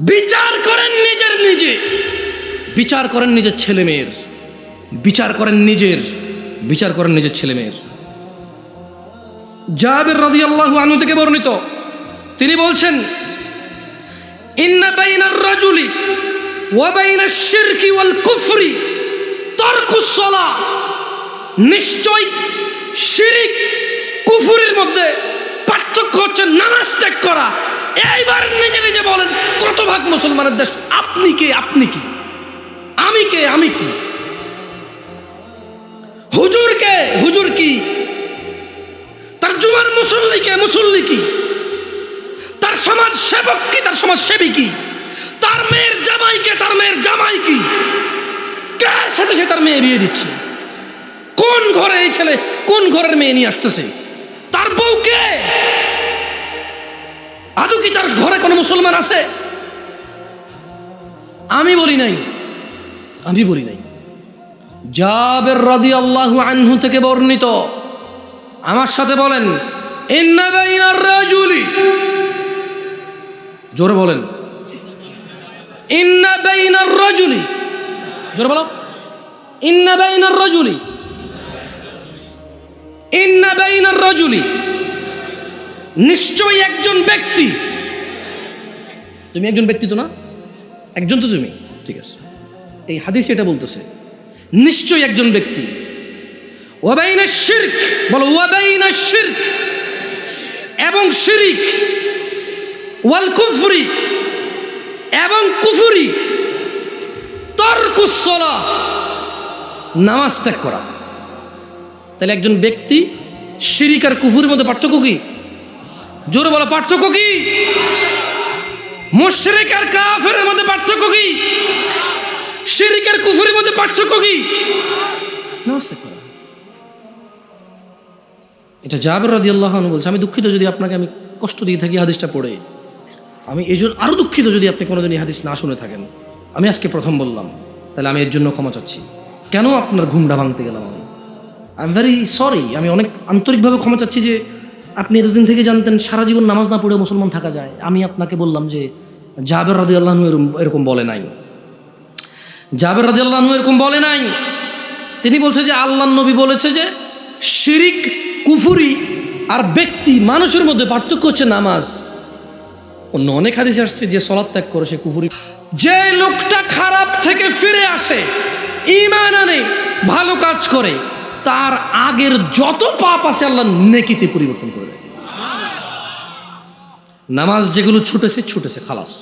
বিচার করেন নিজের নিজে। বিচার করেন নিজের ছেলে মেয়ের। বিচার করেন নিজের। বিচার করেন নিজের ছেলে মেয়ের। জাবের রাজি আল্লাহ আনু থেকে বর্ণিত। তিনি বলছেন, ইন্না বাইনার রাজুলি ওয়া শিরকি ওয়াল কুফরি তারকুস সালাহ। নিশ্চয় শিরিক কুফুরির মধ্যে পার্থক্য হচ্ছে নামাজ ত্যাগ করা। এইবার নিজে নিজে বলেন, কত ভাগ মুসলমানের দেশ? আপনি কে? আপনি কি? আমি কে? আমি কি? হুজুর কে? হুজুর কি? তার জুমার মুসল্লি কে? মুসল্লি কি? তার সমাজ সেবক কি? তার সমাজ সেবী কি? তার মেয়ের জামাই কে? তার মেয়ের জামাই কি? কার সাথে সে তার মেয়ে বিয়ে দিচ্ছে? কোন ঘরে এই ছেলে কোন ঘরের মেয়ে নিয়ে আসতেছে? তার বউকে আদৌ কি তার ঘরে কোনো মুসলমান আছে? আমি বলি নাই। আমি বলি নাই। জাবের রাদি আল্লাহ আনহু থেকে বর্ণিত। আমার সাথে বলেন জোরে বলেন। নিশ্চয়ই একজন ব্যক্তি তুমি একজন ব্যক্তি তো না? একজন তো তুমি। ঠিক আছে। এই হাদিস এটা বলতেছে, নিশ্চয়ই একজন ব্যক্তি। বলো এবং শিরিক, ওয়াল কুফরি। এবং কুফুরি তর্কুসলা নামাজ ত্যাগ করা। তাহলে একজন ব্যক্তি শিরিক আর কুফুরের মধ্যে পার্থক্য কি? জোরে বলো, পার্থক্য কি? মুশরিক আর কাফেরের মধ্যে পার্থক্য কি? শিরিক আর কুফুরের মধ্যে পার্থক্য কি? এটা জাবের রাজি আল্লাহ বলছে, আমি দুঃখিত যদি আপনাকে আমি কষ্ট দিয়ে থাকি হাদিসটা পড়ে। আমি এই জন্য আরও দুঃখিত যদি আপনি কোনোদিন এই হাদিস না শুনে থাকেন। আমি আজকে প্রথম বললাম, তাহলে আমি এর জন্য ক্ষমা চাচ্ছি। কেন আপনার ঘুমটা ভাঙতে গেলাম আমি? আই এম ভেরি সরি আমি অনেক আন্তরিকভাবে ক্ষমা চাচ্ছি যে আপনি এতদিন থেকে জানতেন সারা জীবন নামাজ না পড়ে মুসলমান থাকা যায়। আমি আপনাকে বললাম যে, জাবের রাজি আল্লাহ এরকম বলে নাই। জাবের রাজি আল্লাহ এরকম বলে নাই। তিনি বলছে যে আল্লাহ নবী বলেছে যে, শিরিক, কুফুরি আর ব্যক্তি, মানুষের মধ্যে পার্থক্য হচ্ছে নামাজ। অন্য অনেক হাদিসে আসছে যে, সলাৎ ত্যাগ করে সে কুফুরি যে লোকটা খারাপ থেকে ফিরে আসে ইমান আনে, ভালো কাজ করে তার আগের যত পাপ আছে আল্লাহ নেকিতে পরিবর্তন করে দেয়। নামাজ যেগুলো ছুটেছে ছুটেছে, খালাস।